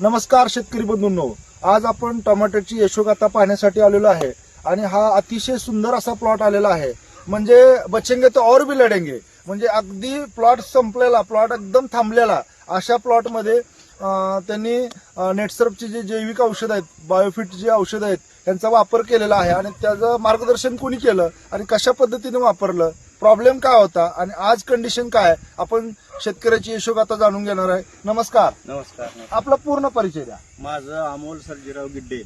नमस्कार शेतकरी बंधूंनो. आज आपण टोमॅटोची यशोगाथा पाहण्यासाठी आलेलो आहे आणि हा अतिशय सुंदर असा प्लॉट आलेला आहे. म्हणजे बचेंगे तर और भी लढेंगे. म्हणजे अगदी प्लॉट संपलेला प्लॉट एकदम थांबलेला. अशा प्लॉटमध्ये त्यांनी नेटसर्फची जी जैविक औषध आहेत बायोफिट जी औषधं आहेत त्यांचा वापर केलेला आहे आणि त्याचं मार्गदर्शन कोणी केलं आणि कशा पद्धतीने वापरलं? प्रॉब्लेम काय होता आणि आज कंडिशन काय? आपण शेतकऱ्याची यशोगाथा जाणून घेणार आहे. नमस्कार. नमस्कार आपला पूर्ण परिचय द्या. माझं अमोल सर्जीराव गिड्डे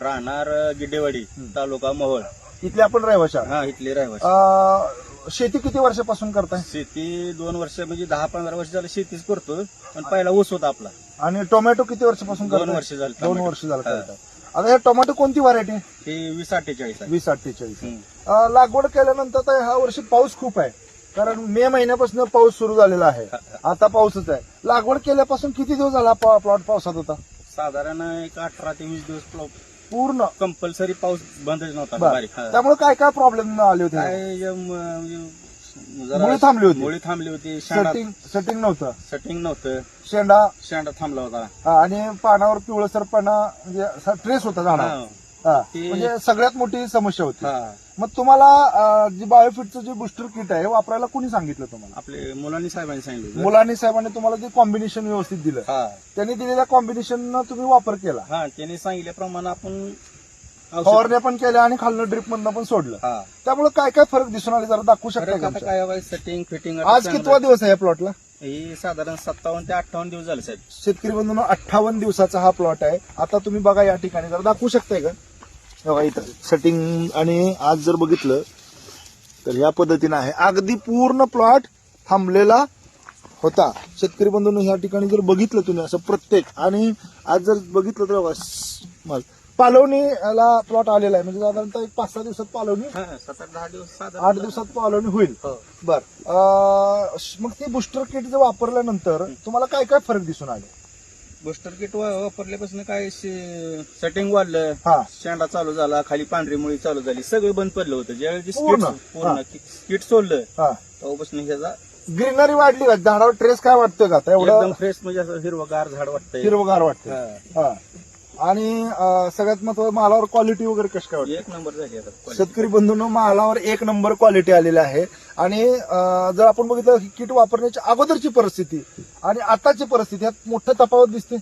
राहणार गिड्डेवाडी. तालुका मोहोळ. इथले आपण रहिवाशी. हा इथले रहिवासी. अं, शेती किती वर्षापासून करताय? शेती दोन वर्ष म्हणजे दहा पंधरा वर्ष झालं शेतीच करतो पण पहिला ऊस होता आपला. आणि टोमॅटो किती वर्षापासून दोन वर्ष झाली दोन. वर्ष झालं आता हे टोमॅटो कोणती व्हरायटी वीस अठ्ठेचाळीस वीस अठ्ठेचाळीस लागवड केल्यानंतर तर ह्या वर्षी पाऊस खूप आहे. कारण मे महिन्यापासून पाऊस सुरू झालेला आहे. आता पाऊसच आहे. लागवड केल्यापासून किती दिवस झाला प्लॉट पावसात होता साधारण एक अठरा ते वीस दिवस पूर्ण. कंपल्सरी पाऊस बंदच नव्हता. त्यामुळे काय काय प्रॉब्लेम आले होते? मुळी थांबली होती. मुळी थांबली होती. सेटिंग सेटिंग नव्हतं. सेटिंग नव्हतं. शेंडा शेंडा थांबला होता. आणि पानावर पिवळसरपणा म्हणजे ट्रेस होता झाडा हा. ते- म्हणजे सगळ्यात मोठी समस्या होती. हा. मग तुम्हाला अं, जी बायोफिटचं जे बुस्टर किट आहे हे वापरायला कोणी सांगितलं तुम्हाला? आपले मुलांनी साहेबांनी सांगितलं. मुलांनी साहेबांनी तुम्हाला जे कॉम्बिनेशन व्यवस्थित दिलं हा. त्यांनी दिलेल्या कॉम्बिनेशन तुम्ही वापर केला. हा त्याने सांगितल्याप्रमाणे आपण औषध- फवारण्या पण केल्या आणि खालनं ड्रिप मधनं पण सोडलं. हा. त्यामुळे काय काय फरक दिसून आले जरा दाखवू शकता फरक का आता आमच्या? काय हवंय सेटिंग फिटिंग आज कितवा दिवस आहे या प्लॉटला हे साधारण सत्तावन्न ते अठ्ठावन्न दिवस झाले साहेब. शेतकरी बंधूंनो अठ्ठावन्न दिवसाचा हा प्लॉट आहे. आता तुम्ही बघा या ठिकाणी जरा दाखवू शकताय का? हे बघा इथं सेटिंग आणि आज जर बघितलं तर या पद्धतीनं आहे. अगदी पूर्ण प्लॉट थांबलेला होता. शेतकरी बंधूंनो या ठिकाणी जर बघितलं तुम्ही असं प्रत्येक आणि आज जर बघितलं तर बघा स- मग पालवणी याला प्लॉट आलेला आहे. म्हणजे साधारणतः एक पाच सहा दिवसात पालवणी? आठ दिवसात पालवणी होईल. हो. बर. मग ते बुस्टर किट जर वापरल्यानंतर तुम्हाला काय काय फरक दिसून आले? बुस्टर किट वापरल्यापासून काय सेटिंग वाढलं. हा. शेंडा चालू झाला खाली पांढरी मुळी चालू झाली. सगळं बंद पडलं होतं. ज्यावेळी पूर्ण? किट सोडलं हा. तेव्हापासून ह्याचा ग्रीनरी वाढली का झाडावर ट्रेस काय वाटतोय का आता? एकदम एवढं फ्रेश म्हणजे असं हिरवगार झाड वाटतंय. हिरवगार वाटतंय. हा. हा. आणि सगळ्यात महत्वाचं मालावर क्वालिटी वगैरे कशी काय वाटते? एक नंबर झाली आता quality. शेतकरी बंधूंनो मालावर एक नंबर क्वालिटी आलेली आहे. आणि जर आपण बघितलं किट वापरण्याची अगोदरची परिस्थिती आणि आताची परिस्थिती यात मोठं तफावत दिसते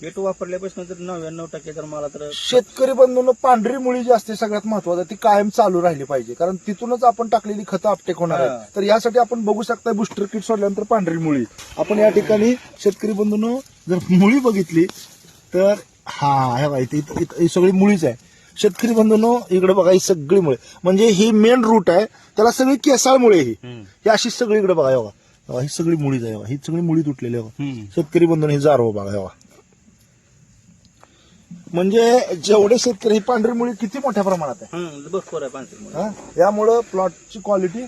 किट वापरल्यापासून तर नव्याण्णव टक्के तर मला तर शेतकरी बंधूंनो पांढरी मुळी जी असते सगळ्यात महत्वाचं ती कायम चालू राहिली पाहिजे. कारण तिथूनच आपण टाकलेली खतं आपटेक होणार. आहे तर यासाठी आपण बघू शकता बुस्टर किट सोडल्यानंतर पांढरी मुळी. आपण या ठिकाणी शेतकरी बंधूंनो जर मुळी बघितली तर हा हे बघा इथे इथं- इथं ही सगळी मुळीच आहे शेतकरी बंधूंनो इकडे बघा ही सगळी मुळे म्हणजे ही मेन रूट आहे त्याला सगळी केसाळ मुळे ही. ही अशी सगळी इकडे बघा हे बघा हे बघा, ही सगळी मुळीच आहे हे बघा. ही सगळी मुळी तुटलेली आहे बघा. शेतकरी बंधून हे जारव बघा हे बघा. म्हणजे जेवढे शेतकरी ही पांढरी मुळी किती मोठ्या प्रमाणात आहे हम्म, भरपूर आहे पांढरी मुळी. हा? यामुळं प्लॉटची क्वालिटी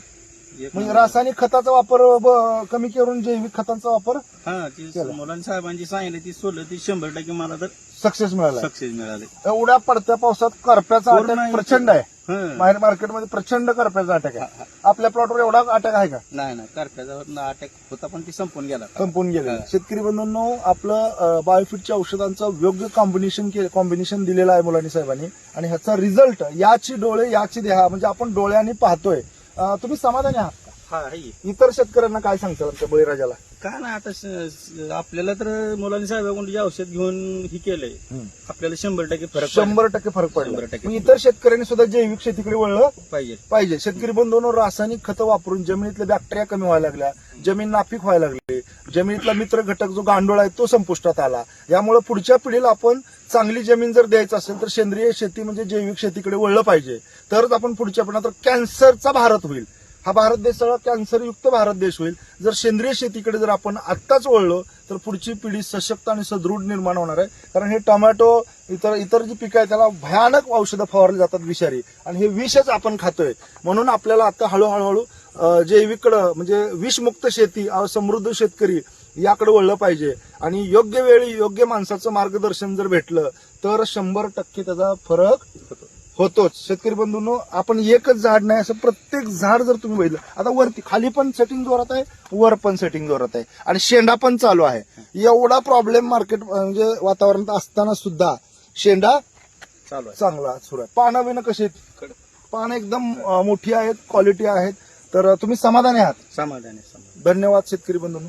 म्हणजे. रासायनिक खताचा वापर ब- कमी करून जैविक खतांचा वापर हा ती केलं. मुलांनी साहेबांची सांगितलं ती सोडलं ती शंभर टक्के मला तर सक्सेस मिळाला. सक्सेस मिळाले. एवढ्या पडत्या पावसात करप्याचा पूर्ण अटॅक. प्रचंड आहे. हं. बाहेर मार्केटमध्ये प्रचंड करप्याचा अटॅक आहे. आपल्या प्लॉटवर एवढा अटॅक आहे का? नाही नाही. करप्याचा अटॅक होता पण ती संपून गेला. संपून गेले हा. शेतकरी बंधूंनो आपलं बायोफिटच्या औषधांचं योग्य कॉम्बिनेशन कॉम्बिनेशन दिलेलं आहे मुलांनी साहेबांनी. आणि ह्याचा रिझल्ट याची डोळे याची देहा म्हणजे आपण डोळ्यांनी पाहतोय. अं, तुम्ही समाधानी आहात का? हा आहे. इतर शेतकऱ्यांना काय सांगताल आमच्या बळीराजाला? काय नाही आता स- स- आपल्याला तर मुलांनी साहेबांकडून औषध घेऊन ही केलंय आपल्याला शंभर टक्के फरक शंभर टक्के फरक पडला. शंभर टक्के. मग इतर शेतकऱ्यांनी सुद्धा जैविक शेतीकडे वळलं? पाहिजे. पाहिजे. शेतकरी बंधूंनो रासायनिक खतं वापरून जमिनीतल्या बॅक्टेरिया कमी व्हायला लागल्या जमीन नापीक व्हायला लागली जमिनीतला मित्र घटक जो गांडोळ आहे तो संपुष्टात आला. यामुळे पुढच्या पिढीला आपण चांगली जमीन जर द्यायचं असेल तर सेंद्रिय शेती म्हणजे जैविक शेतीकडे वळलं पाहिजे. तरच आपण पुढच्या पण तर कॅन्सरचा भारत होईल. हा भारत देश सगळा कॅन्सरयुक्त भारत देश होईल. जर सेंद्रिय शेतीकडे जर आपण आत्ताच वळलो तर पुढची पिढी सशक्त आणि सदृढ निर्माण होणार आहे. कारण हे टोमॅटो इतर इतर जी पिकं आहेत त्याला भयानक औषधं फवारली जातात विषारी. आणि हे विषच आपण खातोय. म्हणून आपल्याला आता हळूहळू जैविकडं जैविककडं म्हणजे विषमुक्त शेती समृद्ध शेतकरी याकडे वळलं पाहिजे. आणि योग्य वेळी योग्य माणसाचं मार्गदर्शन जर भेटलं तर शंभर टक्के त्याचा फरक होतोच. शेतकरी बंधूंनो आपण एकच झाड नाही असं प्रत्येक झाड जर तुम्ही बघितलं आता वरती खाली पण सेटिंग जोरात आहे वर पण सेटिंग जोरात आहे. आणि शेंडा पण चालू आहे. एवढा प्रॉब्लेम मार्केट म्हणजे वातावरणात असताना सुद्धा शेंडा चालू आहे. चांगला सुरू आहे. पानं बिनं कशी आहेत? पानं एकदम मोठी आहेत क्वालिटी आहेत. तर तुम्ही समाधानी आहात? समाधान आहे समाधान. धन्यवाद शेतकरी बंधूंनो.